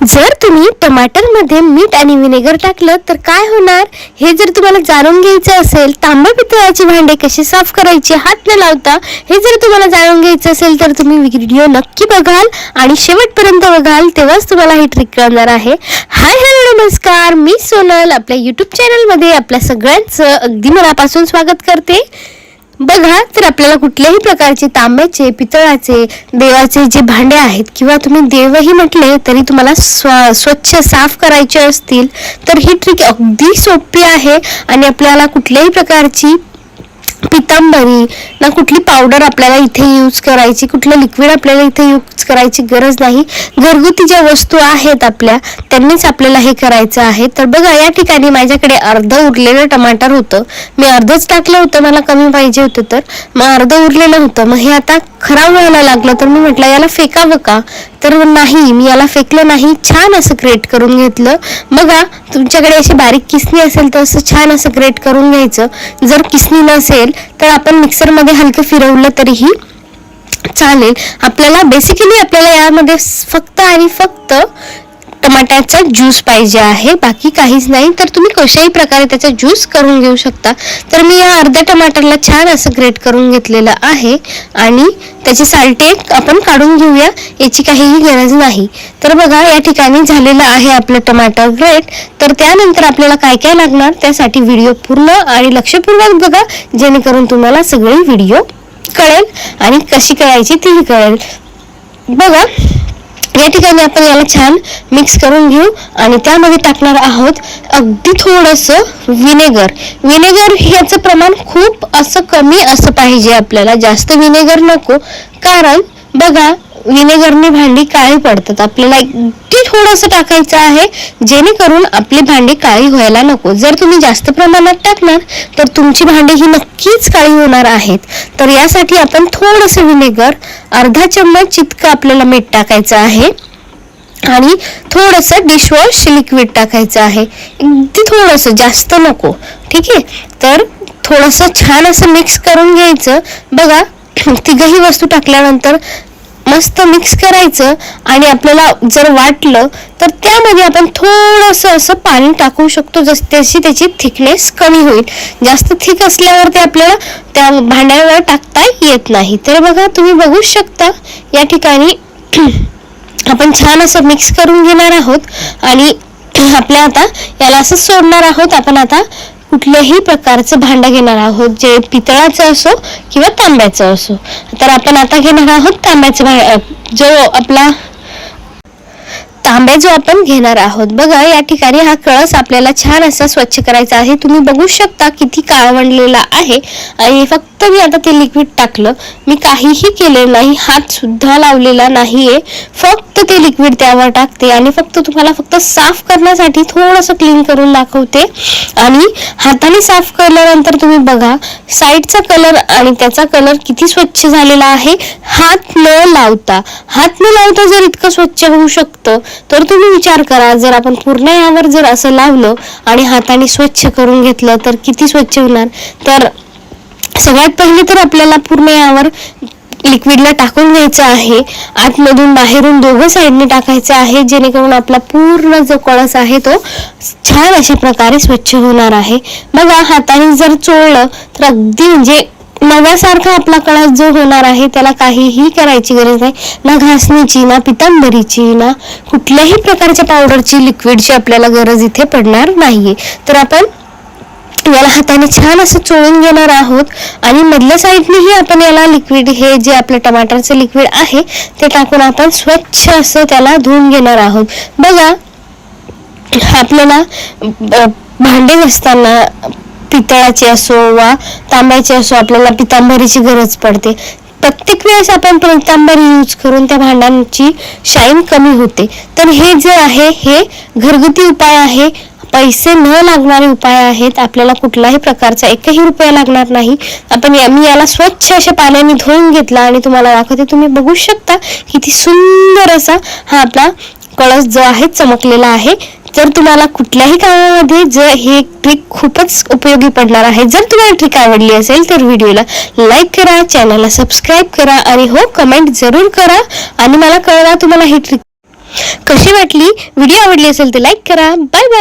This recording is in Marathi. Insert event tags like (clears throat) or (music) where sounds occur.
जर तुम्ही टमाटरमध्ये मीठ आणि विनेगर टाकलं तर काय होणार? हे जर तुम्हाला जाणून घ्यायचं असेल तांबा पितळाची भांडे कशी साफ करायची हात न लावता हे जर तुम्हाला जाणून घ्यायचं असेल तर तुम्ही व्हिडिओ नक्की बघाल आणि शेवटपर्यंत बघाल तेव्हाच तुम्हाला ही ट्रिक कळणार आहे. हाय हॅलो नमस्कार. मी सोनल आपल्या युट्यूब चॅनलमध्ये आपल्या सगळ्यांचं अगदी मनापासून स्वागत करते. बघा तर आपल्याला कुठल्याही प्रकारचे तांब्याचे पितळाचे देवाचे जे भांडे आहेत किंवा तुम्ही देवही म्हटले तरी तुम्हाला स्व स्वच्छ साफ करायचे असतील तर ही ट्रिक अगदी सोपी आहे. आणि आपल्याला कुठल्याही प्रकारची कादंबरी ना कुठली पावडर आपल्याला इथे यूज करायची कुठलं लिक्विड आपल्याला इथे यूज करायची गरज नाही. घरगुती ज्या वस्तू आहेत आपल्या त्यांनीच आपल्याला हे करायचं आहे. तर बघा या ठिकाणी माझ्याकडे अर्ध उरलेलं टमाटर होतं. मी अर्धच टाकलं होतं मला कमी पाहिजे होतं तर. मग अर्ध उरलेलं होतं. मग हे आता खराब व्हायला लागलं तर मी म्हटलं याला फेकावं का? तर नाही मी याला फेकलं नाही. छान असं ग्रेट करून घेतलं. बघा तुमच्याकडे अशी बारीक किसणी असेल तर असं छान असं ग्रेट करून घ्यायचं. जर किसणी नसेल तर तर आपण मिक्सरमध्ये हलकं फिरवलं तरीही चालेल. आपल्याला बेसिकली आपल्याला यामध्ये फक्त आणि फक्त टमाट्याचा ज्यूस पाहिजे आहे. बाकी काहीच नाही. तर तुम्ही कशाही प्रकारे त्याचा ज्यूस करून घेऊ शकता. तर मी या अर्ध्या टमाटरला छान असं ग्रेट करून घेतलेलं आहे. आणि त्याची सालटे आपण काढून घेऊया. याची काहीही गरज नाही. तर बघा या ठिकाणी झालेलं आहे आपलं टमाटर ग्रेट तर त्यानंतर आपल्याला काय काय लागणार? त्यासाठी व्हिडिओ पूर्ण आणि लक्षपूर्वक बघा. जेणेकरून तुम्हाला सगळी व्हिडिओ कळेल आणि कशी करायची तीही कळेल. बघा या ठिकाणी आपण याला छान मिक्स करून घेऊ आणि त्यामध्ये टाकणार आहोत अगदी थोडंसं विनेगर विनेगर ह्याचं प्रमाण खूप असं कमी असं पाहिजे आपल्याला. जास्त विनेगर नको. कारण बघा विनेगरने भांडी काळी पडतात. आपल्याला थोडंसं टाकायचं आहे. जेणेकरून आपली भांडी काळी व्हायला नको. जर तुम्ही जास्त प्रमाणात टाकणार तर तुमची भांडी ही नक्कीच काळी होणार आहेत. तर यासाठी आपण थोडंसं विनेगर अर्धा चम्मच इतकं आपल्याला मीठ टाकायचं आहे. आणि थोडंसं डिशवॉश लिक्विड टाकायचं आहे. अगदी थोडंसं जास्त नको. ठीक आहे? तर थोडंसं छान असं मिक्स करून घ्यायचं. बघा (clears throat) तिघही वस्तू टाकल्यानंतर मस्त मिक्स करायचं आणि आपल्याला जर वाटलं तर त्यामध्ये आपण थोडंसं असं पाणी टाकू शकतो जस त्याची त्याची थिकनेस कमी होईल. जास्त थिक असल्यावर ते आपल्याला त्या भांड्यावर टाकता येत नाही. तर बघा तुम्ही बघू शकता या ठिकाणी (clears throat) आपण छान असं मिक्स करून घेणार आहोत आणि (clears throat) आपल्या आता याला असं सोडणार आहोत. आपण आता कुठल्याही प्रकारचं भांडं घेणार आहोत जे पितळाचं असो किंवा तांब्याचं असो. तर आपण आता घेणार आहोत तांब्याचं जो आपला तांब्या जो आपण घेणार आहोत. बघा या ठिकाणी हा कळस आपल्याला छान असा स्वच्छ करायचा आहे. तुम्ही बघू शकता किती काळवंडलेला आहे. आणि फक्त मी आता ते लिक्विड टाकलं. मी काहीही केलेलं नाही हात सुद्धा लावलेला नाहीये. फक्त ते लिक्विड त्यावर टाकते आणि फक्त तुम्हाला फक्त साफ करण्यासाठी थोडंसं क्लीन करून दाखवते. आणि हाताने साफ केल्यानंतर तुम्ही बघा साईडचा कलर आणि त्याचा कलर किती स्वच्छ झालेला आहे. हात न लावता हात न लावता जर इतकं स्वच्छ होऊ शकतं तर तुम्ही विचार करा जर आपण पूर्ण यावर जर असं लावलं आणि हाताने स्वच्छ करून घेतलं तर किती स्वच्छ होणार? तर सगळ्यात पहिले तर आपल्याला पूर्ण यावर लिक्विडला टाकून घ्यायचं आहे. आतमधून बाहेरून दोघं साईडने टाकायचं आहे. जेणेकरून आपला पूर्ण जो कळस आहे तो छान अशा प्रकारे स्वच्छ होणार आहे. बघा हाताने जर चोळलं तर अगदी म्हणजे नव्यासारखा आपला कळस जो होणार आहे त्याला काहीही करायची गरज नाही. ना घासणीची ना पितांबरीची ना कुठल्याही प्रकारच्या पावडरची लिक्विडची आपल्याला गरज इथे पडणार नाहीये. तर आपण याला हाताने छान असं चोळून घेणार आहोत. आणि मधल्या साईडनेही आपण याला लिक्विड हे जे आपलं टमाटरचं लिक्विड आहे ते टाकून आपण स्वच्छ असं त्याला धुवून घेणार आहोत. बघा आपल्याला भांडे घासताना पितळाचे असो वा तांब्याचे असो आपल्याला पितांबरीची गरज पडते. प्रत्येक वेळेस आपण पितांबरी यूज करून त्या भांड्यांची शाईन कमी होते. तर हे जे आहे हे घरगुती उपाय आहे. पैसे न लागणारे उपाय आहेत आपल्याला कुठलाही प्रकारचा एकही रुपया लागणार नाही. आपण या- मी याला स्वच्छ अशा पाण्याने धुवून घेतला आणि तुम्हाला दाखवते तुम्ही बघू शकता किती सुंदर असा हा आपला कळस जो आहे चमकलेला आहे. जर तुम्हाला कुठल्याही कामामध्ये जर हे ट्रिक खूपच उपयोगी पडणार आहे जर तुम्हाला ट्रिक आवडली असेल तर व्हिडिओला लाईक करा चॅनलला सबस्क्राईब करा आणि हो कमेंट जरूर करा आणि मला कळवा तुम्हाला ही ट्रिक कशी वाटली. व्हिडिओ आवडली असेल तर लाईक करा. Bye bye.